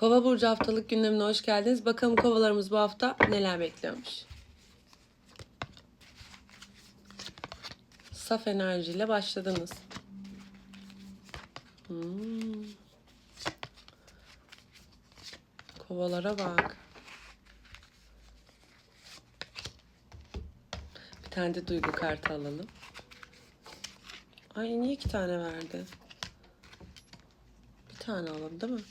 Kova burcu haftalık gündemine hoş geldiniz. Bakalım kovalarımız bu hafta neler bekliyormuş. Saf enerjiyle başladınız. Hmm. Kovalara bak. Bir tane de duygu kartı alalım. Ay niye iki tane verdi? Bir tane alalım değil mi?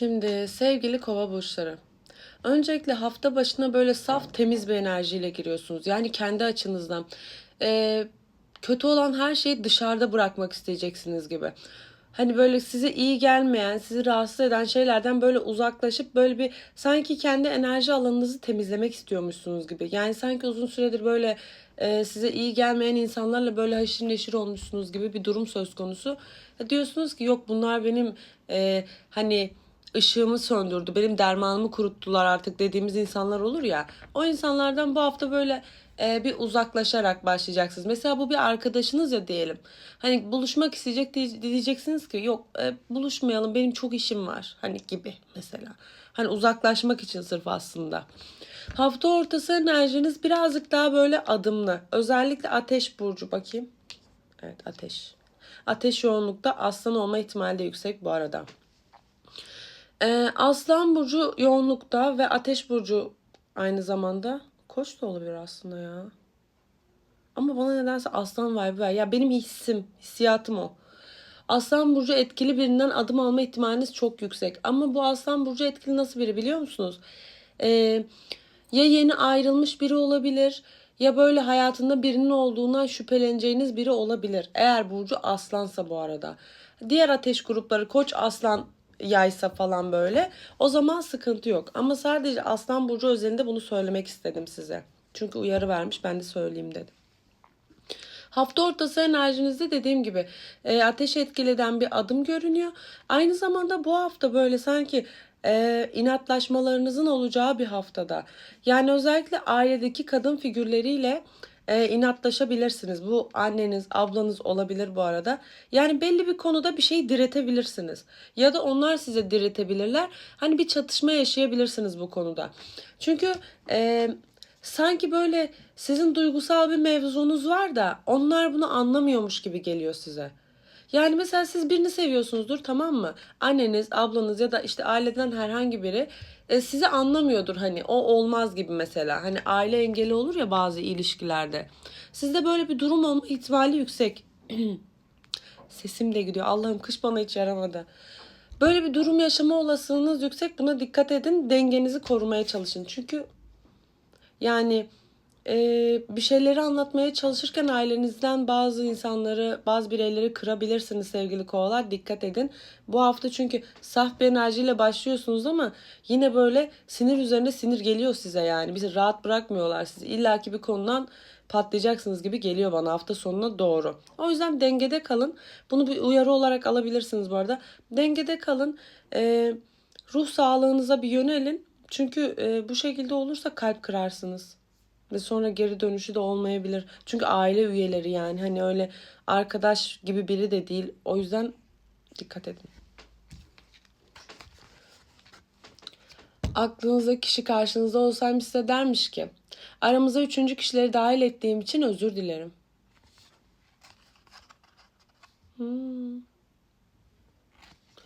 Şimdi sevgili kova burçları. Öncelikle hafta başına böyle saf temiz bir enerjiyle giriyorsunuz. Yani kendi açınızdan. Ee, kötü olan her şeyi dışarıda bırakmak isteyeceksiniz gibi. Hani böyle size iyi gelmeyen, sizi rahatsız eden şeylerden böyle uzaklaşıp böyle bir sanki kendi enerji alanınızı temizlemek istiyormuşsunuz gibi. Yani sanki uzun süredir böyle e, size iyi gelmeyen insanlarla böyle haşır neşir olmuşsunuz gibi bir durum söz konusu. E, diyorsunuz ki yok bunlar benim e, hani ışığımı söndürdü, benim dermanımı kuruttular artık dediğimiz insanlar olur ya. O insanlardan bu hafta böyle e, bir uzaklaşarak başlayacaksınız. Mesela bu bir arkadaşınız ya diyelim. Hani buluşmak isteyecek diye- diyeceksiniz ki yok e, buluşmayalım benim çok işim var. Hani gibi mesela. Hani uzaklaşmak için sırf aslında. Hafta ortası enerjiniz birazcık daha böyle adımlı. Özellikle ateş burcu bakayım. Evet ateş. Ateş yoğunlukta aslan olma ihtimali de yüksek bu arada. Ee, Aslan burcu yoğunlukta ve Ateş burcu aynı zamanda. Koç da olabilir aslında ya. Ama bana nedense Aslan vibe ver. Ya benim hissim, hissiyatım o. Aslan burcu etkili birinden adım alma ihtimaliniz çok yüksek. Ama bu Aslan burcu etkili nasıl biri biliyor musunuz? Ee, ya yeni ayrılmış biri olabilir ya böyle hayatında birinin olduğundan şüpheleneceğiniz biri olabilir. Eğer burcu aslansa bu arada. Diğer ateş grupları koç aslan yaysa falan böyle o zaman sıkıntı yok. Ama sadece aslan burcu özelinde bunu söylemek istedim size. Çünkü uyarı vermiş ben de söyleyeyim dedim. Hafta ortası enerjinizde dediğim gibi e, ateş etkileden bir adım görünüyor. Aynı zamanda bu hafta böyle sanki e, inatlaşmalarınızın olacağı bir haftada. Yani özellikle ailedeki kadın figürleriyle e, inatlaşabilirsiniz. Bu anneniz, ablanız olabilir bu arada. Yani belli bir konuda bir şeyi diretebilirsiniz. Ya da onlar size diretebilirler. Hani bir çatışma yaşayabilirsiniz bu konuda. Çünkü e, sanki böyle sizin duygusal bir mevzunuz var da onlar bunu anlamıyormuş gibi geliyor size. Yani mesela siz birini seviyorsunuzdur tamam mı? Anneniz, ablanız ya da işte aileden herhangi biri e, sizi anlamıyordur hani o olmaz gibi mesela. Hani aile engeli olur ya bazı ilişkilerde. Sizde böyle bir durum olma ihtimali yüksek. Sesim de gidiyor. Allah'ım kış bana hiç yaramadı. Böyle bir durum yaşama olasılığınız yüksek. Buna dikkat edin. Dengenizi korumaya çalışın. Çünkü yani e, bir şeyleri anlatmaya çalışırken ailenizden bazı insanları, bazı bireyleri kırabilirsiniz sevgili kovalar. Dikkat edin. Bu hafta çünkü saf bir enerjiyle başlıyorsunuz ama yine böyle sinir üzerine sinir geliyor size yani. Bizi rahat bırakmıyorlar sizi. İlla ki bir konudan patlayacaksınız gibi geliyor bana hafta sonuna doğru. O yüzden dengede kalın. Bunu bir uyarı olarak alabilirsiniz bu arada. Dengede kalın. E, ruh sağlığınıza bir yönelin. Çünkü e, bu şekilde olursa kalp kırarsınız. Ve sonra geri dönüşü de olmayabilir. Çünkü aile üyeleri yani hani öyle arkadaş gibi biri de değil. O yüzden dikkat edin. Aklınızda kişi karşınızda olsaymış size dermiş ki aramıza üçüncü kişileri dahil ettiğim için özür dilerim. Hmm.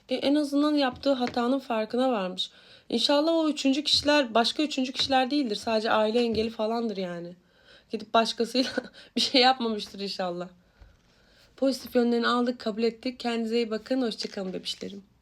E, en azından yaptığı hatanın farkına varmış. İnşallah o üçüncü kişiler başka üçüncü kişiler değildir. Sadece aile engeli falandır yani. Gidip başkasıyla bir şey yapmamıştır inşallah. Pozitif yönlerini aldık, kabul ettik. Kendinize iyi bakın. Hoşçakalın bebişlerim.